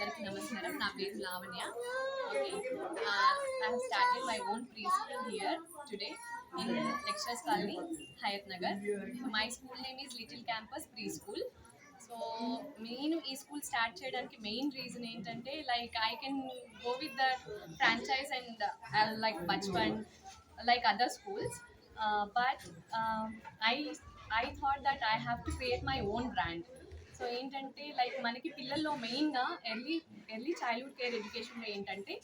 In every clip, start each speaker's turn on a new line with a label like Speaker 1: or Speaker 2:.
Speaker 1: అందరికీ నమస్కారం. నా పేరు Lavanya. Okay I have started my own pre school here today in lectures colony Hayathnagar my school name is little campus pre school so main ఈ school start చేయడానికి main reason ఏంటంటే like I can go with the franchise and like Bachpan like other schools but I I thought that I have to create my own brand so ఏంటంటే like మనకి పిల్లల్లో మెయిన్గా early early childhood care ఎడ్యుకేషన్లో ఏంటంటే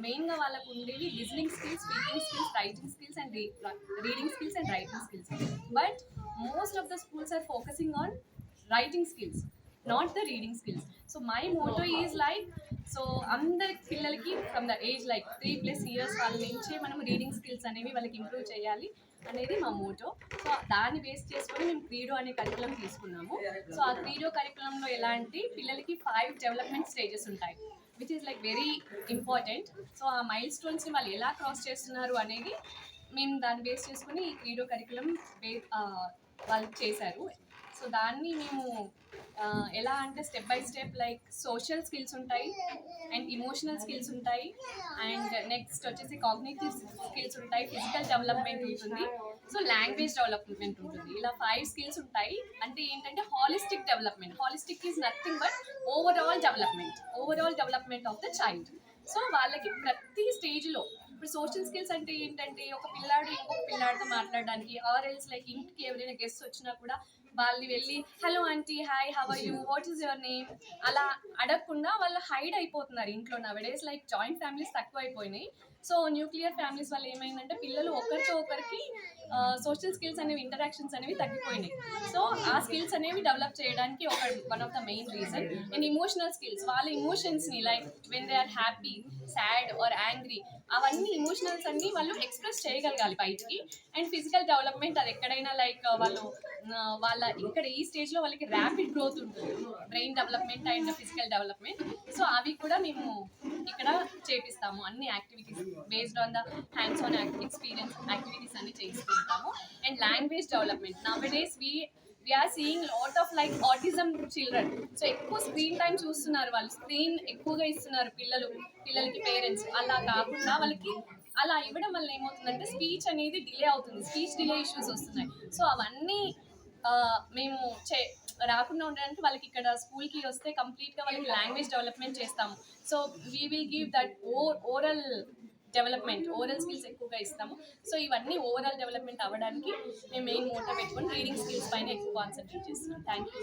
Speaker 1: మెయిన్గా వాళ్ళకు ఉండేవి listening skills speaking skills writing skills and reading skills and writing skills but most of the schools are focusing on writing skills not the reading skills so my motto is like so అందరి పిల్లలకి from the age like three plus years వాళ్ళ నుంచే మనం reading skills అనేవి వాళ్ళకి improve చేయాలి. అనేది మా మోటో సో దాన్ని బేస్ చేసుకొని మేము క్రీడో అనే కరికులం తీసుకున్నాము. సో ఆ క్రీడో కరికులంలో ఎలాంటి పిల్లలకి ఫైవ్ డెవలప్మెంట్ స్టేజెస్ ఉంటాయి which is like very important so ఆ మైల్ స్టోన్స్ని వాళ్ళు ఎలా క్రాస్ చేస్తున్నారు అనేది మేము దాన్ని బేస్ చేసుకుని ఈ క్రీడో కరికులం వాళ్ళు చేశారు. సో దాన్ని మేము ఎలా అంటే step by step like social skills ఉంటాయి అండ్ ఇమోషనల్ స్కిల్స్ ఉంటాయి. అండ్ నెక్స్ట్ వచ్చేసి కాగ్నేటివ్ స్కిల్స్ ఉంటాయి ఫిజికల్ డెవలప్మెంట్ ఉంటుంది. సో లాంగ్వేజ్ డెవలప్మెంట్ ఉంటుంది. ఇలా ఫైవ్ స్కిల్స్ ఉంటాయి. అంటే ఏంటంటే holistic development holistic is nothing but overall development overall development of the child so వాళ్ళకి ప్రతి స్టేజ్లో ఇప్పుడు సోషల్ స్కిల్స్ అంటే ఏంటంటే ఒక పిల్లాడు ఇంకొక పిల్లాడితో మాట్లాడడానికి ఆర్ ఎల్స్ లైక్ ఇంటికి ఎవరైనా గెస్ట్ వచ్చినా కూడా వాళ్ళని వెళ్ళి hello aunty hi how you what is your name అలా అడగకుండా వాళ్ళు హైడ్ అయిపోతున్నారు ఇంట్లో. నవడేస్ లైక్ జాయింట్ ఫ్యామిలీస్ తక్కువ అయిపోయినాయి సో న్యూక్లియర్ ఫ్యామిలీస్ వల్ల ఏమైందంటే పిల్లలు ఒకరితో ఒకరికి సోషల్ స్కిల్స్ అనేవి ఇంటరాక్షన్స్ అనేవి తగ్గిపోయినాయి. సో ఆ స్కిల్స్ అనేవి డెవలప్ చేయడానికి ఒక one of the main reason and emotional skills వాళ్ళ ఇమోషన్స్ని like when they are happy sad or angry అవన్నీ ఇమోషనల్స్ అన్ని వాళ్ళు ఎక్స్ప్రెస్ చేయగలగాలి బయటికి. అండ్ ఫిజికల్ డెవలప్మెంట్ అది ఎక్కడైనా లైక్ uh, వాళ్ళు uh, వాళ్ళ ఇక్కడ ఈ స్టేజ్లో వాళ్ళకి ర్యాపిడ్ గ్రోత్ ఉంటుంది. Brain development and physical development so అవి కూడా మేము ఇక్కడ చేపిస్తాము. అన్ని activities based on the hands on experience activities అన్ని చేస్తుంటాము and language development nowadays we we are seeing lot of like autism children so ఎక్కువ స్క్రీన్ టైం చూస్తున్నారు వాళ్ళు. స్క్రీన్ ఎక్కువగా ఇస్తున్నారు పిల్లలు పిల్లలకి పేరెంట్స్ అలా కాకుండా వాళ్ళకి అలా ఇవ్వడం వల్ల ఏమవుతుందంటే స్పీచ్ అనేది డిలే అవుతుంది. స్పీచ్ డిలే ఇష్యూస్ వస్తున్నాయి. సో అవన్నీ మేము చే రాకుండా ఉండడానికి వాళ్ళకి ఇక్కడ స్కూల్కి వస్తే కంప్లీట్గా వాళ్ళకి లాంగ్వేజ్ డెవలప్మెంట్ చేస్తాము. So we will give that oh oral development oral skills ఎక్కువగా ఇస్తాము. సో ఇవన్నీ ఓవరాల్ డెవలప్మెంట్ అవ్వడానికి మేము మెయిన్ మోటో పెట్టుకొని రీడింగ్ స్కిల్స్ పైన ఎక్కువ కాన్సన్ట్రేట్ చేస్తున్నాం. థ్యాంక్ యూ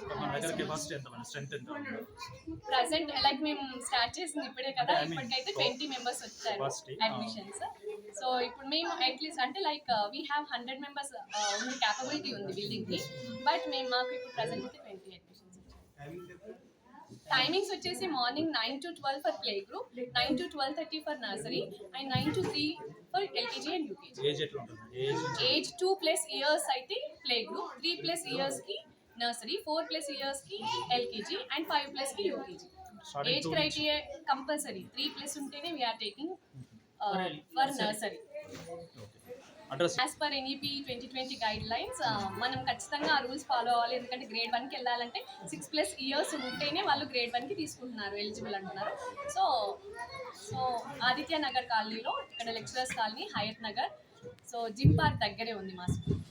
Speaker 1: ప్రజెంట్ లైక్ మేము స్టార్ట్ చేసింది ఇప్పుడే కదా. ఇప్పటికైతే ట్వంటీ మెంబర్స్ వచ్చారు అడ్మిషన్స్ సో ఇప్పుడు మేము అట్లీస్ట్ అంటే like we have hundred members ఉంది క్యాపబిలిటీ ఉంది బిల్డింగ్కి. బట్ మేము మాకు ఇప్పుడు ప్రజెంట్ అయితే ట్వంటీ అడ్మిషన్స్ వచ్చాయి టైమింగ్స్ వచ్చేసి morning nine to twelve for play group nine to twelve thirty for nursery and nine to three for LKG and UKG
Speaker 2: age
Speaker 1: two plus years అయితే play group three plus ఇయర్స్కి nursery four plus ఇయర్స్కి LKG and five ప్లస్కి UKG age criteria compulsory three plus ఉంటేనే we are taking for nursery as per NEP twenty twenty guidelines మనం ఖచ్చితంగా ఆ rules follow అవ్వాలి. ఎందుకంటే grade వన్కి వెళ్ళాలంటే సిక్స్ ప్లస్ ఇయర్స్ ఉంటేనే వాళ్ళు గ్రేడ్ వన్కి తీసుకుంటున్నారు ఎలిజిబుల్ అంటున్నారు. సో సో ఆదిత్య నగర్ కాలనీలో ఇక్కడ lecturers colony Hayat Nagar so gym park దగ్గరే ఉంది మా స్కూల్